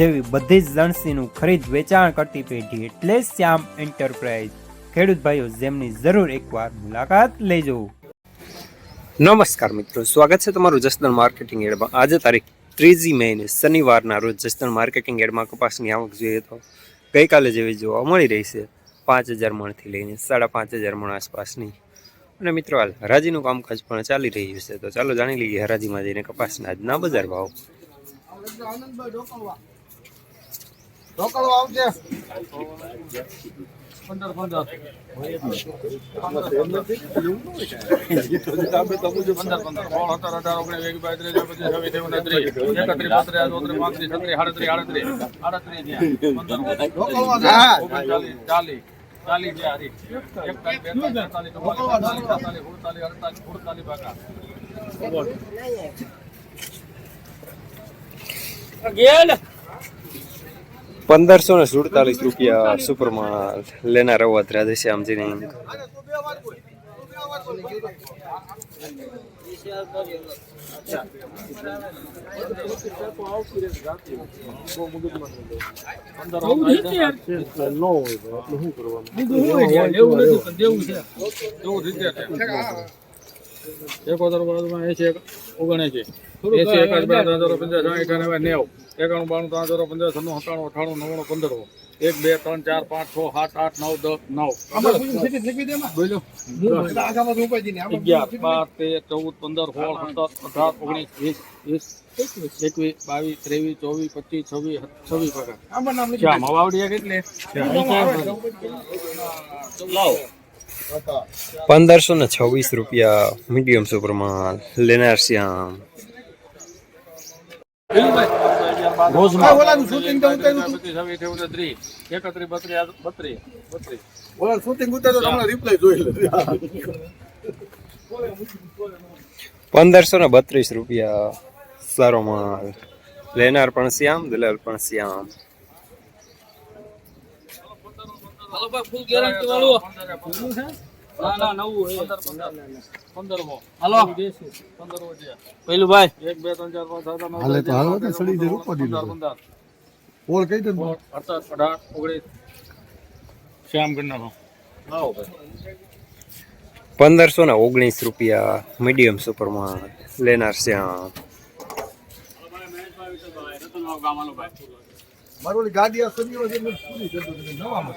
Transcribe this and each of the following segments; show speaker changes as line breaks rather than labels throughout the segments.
જેવી બધી જ લણસીનું ખરીદ વેચાણ કરતી પેઢી એટલે શ્યામ એન્ટરપ્રાઇઝ. ખેડૂત ભાઈઓ, જેમની જરૂર એકવાર મુલાકાત લેજો. નમસ્કાર મિત્રો, સ્વાગત છે તમારું જસદણ માર્કેટિંગ એડમાં. આજે તારીખ ત્રીજી મેને શનિવારના રોજ જસદણ માર્કેટિંગ એડમાં કપાસની આવક જોઈએ તો ગઈકાલે જેવી જોવા મળી રહી છે. પાંચ હજાર મણથી લઈને સાડા પાંચ હજાર મણ આસપાસની. અને મિત્રો, હાલ હરાજીનું કામકાજ પણ ચાલી રહ્યું છે. તો ચાલો જાણી લઈએ હરાજીમાં જઈને કપાસના આજના બજાર ભાવ.
ઢોકળો આવશે.
પંદર પંદર. પંદર પંદર. સોળ સત્તર અઢાર ઓગણીસ વીસ બાવીસ ત્રીસ પચીસ છવ્વીસ ત્રેવીસ ત્રીસ એકત્રીસ બત્રીસ ચોત્રીસ પાંત્રીસ છત્રીસ આડત્રીસ. આડત્રીસ આડત્રીસ ચાલીસ ચાલીસ છે હારી એકતાલીસ બેતાલીસ તેતાલીસ ચુમ્માલીસ પિસ્તાલીસ સુડતાલીસ અડતાલીસ સુડતાલીસ બાકા
પંદરસો ને સુડતાલીસ રૂપિયા સુપરમાં લેનાર અવધ રાધેશ્યામજીની
એકોતેર એ છે ઓગણે ઓગણએસી એસી એકાદ બે ત્રણ ચોરો પંદર સાઠ અઠાણું નેવ. એકાણું બાણું ત્રણ ચોરો પંદર છન્નું સત્તાણું અઠાણું નવ્વાણું પંદર એક બે ત્રણ ચાર પાંચ છ સાત આઠ નવ દસ નવ. અગિયાર બાર તેર ચૌદ પંદર સોળ સત્તર અઢાર ઓગણીસ વીસ વીસ એકવીસ બાવીસ ત્રેવીસ ચોવીસ પચીસ છવ્વીસ છવ્વીસ પ્રકાર શ્યામ હવાવડિયા કેટલે
પંદરસો ને છવ્વીસ રૂપિયા મીડિયમ સુપરમાં લેનાર શ્યામ.
ઓલાનું shooting તો ઉતાર્યું
એકત્રીસ બત્રીસ બત્રીસ. બત્રીસ.
ઓલા શૂટિંગ ઉતાર તમને રિપ્લાય જોઈ લે.
પંદરસો ને બત્રીસ રૂપિયા સારો માલ લેનાર પણ શ્યામ દલાલ પણ શ્યામ.
પેલું ભાઈ. એક બે ત્રણ ચાર પાંચ સાત આઠ
હાલે તો હાલો
અગિયાર,
સડી
બાર,
જાય, દીધો.
પંદર
ઓલ કઈ દે
સોળ, અઢાર અઢાર ઓગણીસ. શ્યામ કરી નાખો. ભાઈ.
પંદરસો ને ઓગણીસ રૂપિયા મીડિયમ સુપરમાં લેનાર શ્યામ.
મારું ગાડી આ તમે. નવામાં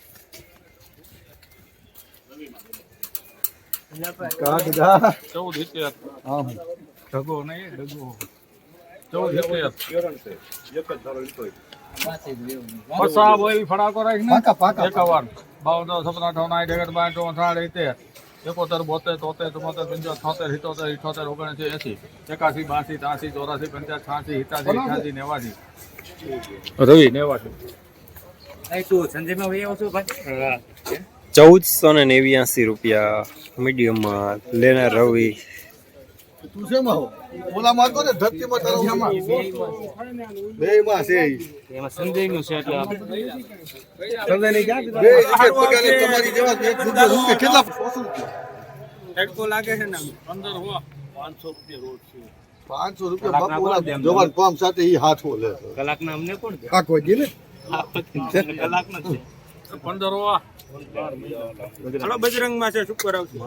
આઠ એકડ ચુમ્મોતેર પંચોતેર છોતેર સિત્તોતેર ઇઠોતેર ઓગણસી એસી એકાસી બાસી ત્રાસી ચોરાસી પંચાસ છ્યાસી સિત્યાસી અઠ્યાસી નેવાસી રવિ નેવાસી
ચૌદસો ને નેવ્યાસી રૂપિયા મીડિયમમાં લેનાર રવિ.
ને
પાંચસો રૂપિયા
જવાન પામ સાથે ઈ હાથ લે. આ કોઈ દી? ને?
પંદર હોવા.
હલો બજરંગમાં છે શુક્ર આવશે.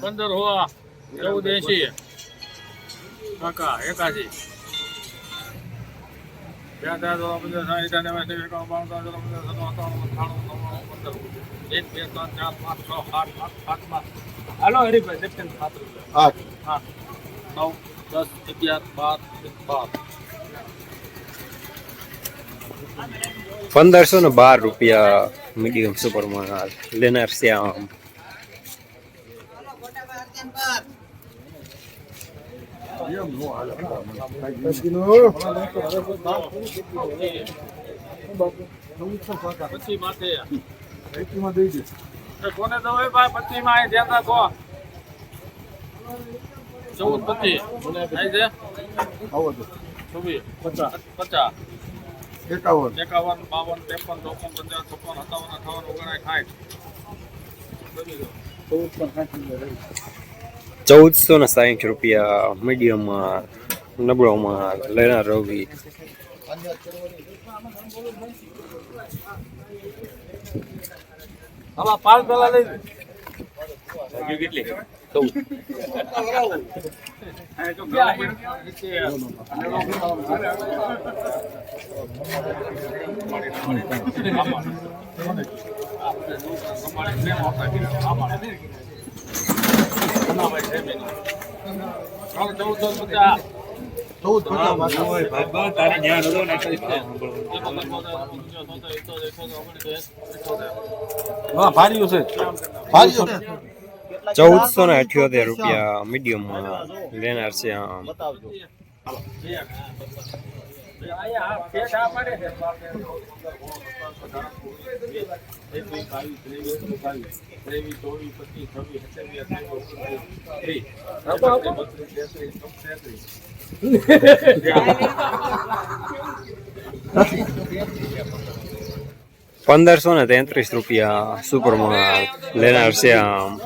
પંદર હોવા. ચૌદ એસી કાકા એકાસી હાલો હરીભાઈ
આઠ
નવ દસ અગિયાર બાર બાર.
પંદરસો ને બાર રૂપિયા મીડિયમ સુપરમાં લેનાર શ્યામ
ચૌદ પચીસ પચાસ
એકાવન.
એકાવન બાવન ત્રેપન ચોપન પચાસ છપ્પન સત્તાવન અઠાવન ઓગણાય સાઠ.
ચૌદસો ને સાહીઠ રૂપિયા મીડિયમમાં નબળોમાં લેનાર રવિ.
હવે પાંચ પેલા લઈ કેટલી? ચૌદ.
ચૌદ
છે
ચૌદસો ને અઠ્યોતેર રૂપિયા મીડિયમ લેનાર શ્યામ પંદરસો ને તેત્રીસ રૂપિયા સુપરમાં લેનાર શ્યામ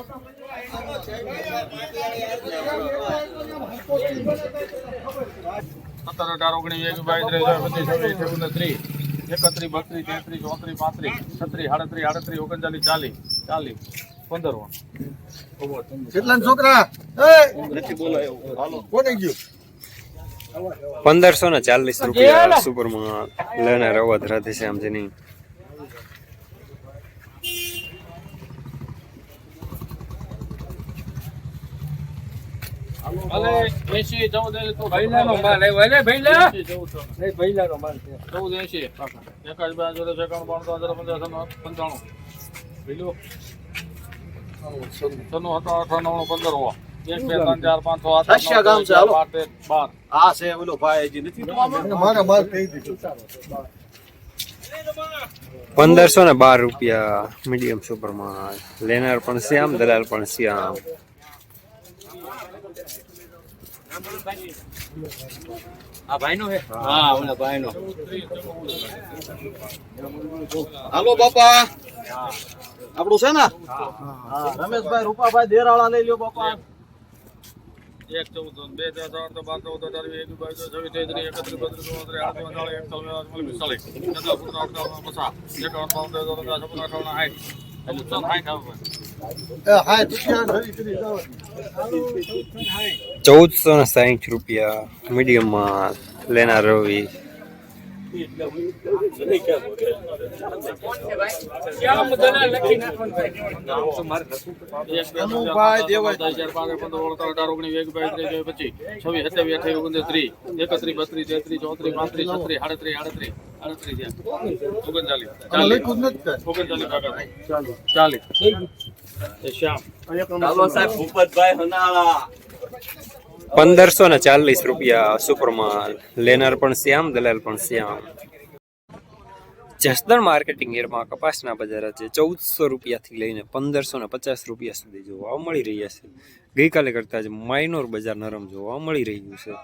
સત્તર અઢાર ઓગણીસ એક બાવીસ ત્રેવીસ બત્રીસ છવ્વીસ ત્રીસ એકત્રીસ બત્રીસ તેત્રીસ ચોત્રીસ પાંત્રીસ છત્રીસ આડત્રીસ આડત્રીસ ઓગણચાલીસ ચાલીસ ચાલીસ પંદર
કેટલા છોકરા?
પંદરસો ને ચાલીસ રૂપિયા સુપરમાં લેનાર અવધ રાધેશ્યામજીની
અલે એસી ચૌદ તો ભૈલાનો માલ આવ્યો. એટલે ભૈલા. નહીં ભૈલાનો માલ છે. ચૌદ એસી. એકાદ બે જોડે એકાણું બાણું હજાર પંદર પંચાણું ભૈલો. સન્નું હતા? અઠાણું પંદર હો એક બે ત્રણ ચાર પાંચ છ આઠ
સાસ્યા ગામ છે, હાલો.
બાર
આ છે ઓલો ભાઈ નથી
મારા માલ કહી દીધું.
પંદરસો ને બાર રૂપિયા મીડિયમ સુપરમાં લેનાર પણ શ્યામ દલાલ પણ શ્યામ.
આ ભાઈ નો હે હા ઓલા ભાઈ નો હાલો બાપા આપણું છે ને રમેશભાઈ રૂપાભાઈ દેરાળા લઈ લ્યો બાપા
એક ચૌદ બે ચાર ચાર તો બાર ચૌદ હજાર એક બાવીસ છવ્વીસ તેત્રીસ એકત્રીસ બત્રીસ ચોત્રીસ એકતાલીસ પચાસ અઠાવન અઠાવન
ચૌદસો ને સાહીઠ રૂપિયા મીડિયમમાં લેનાર રવિ.
અનુભાઈ દેવાય.
લખ્યું જ નથી કાંઈ.
ચાલો સાહેબ ભૂપતભાઈ હનાળા
પંદરસો ને ચાલીસ રૂપિયા સુપરમાં લેનાર પણ શ્યામ, દલાલ પણ શ્યામ. જસદણ માર્કેટિંગ એરમાં કપાસના બજાર આજે ચૌદસો રૂપિયાથી લઈને પંદરસો ને પચાસ રૂપિયા સુધી જોવા મળી રહ્યા છે. ગઈકાલે કરતાં જ માઇનોર બજાર નરમ જોવા મળી રહ્યું છે.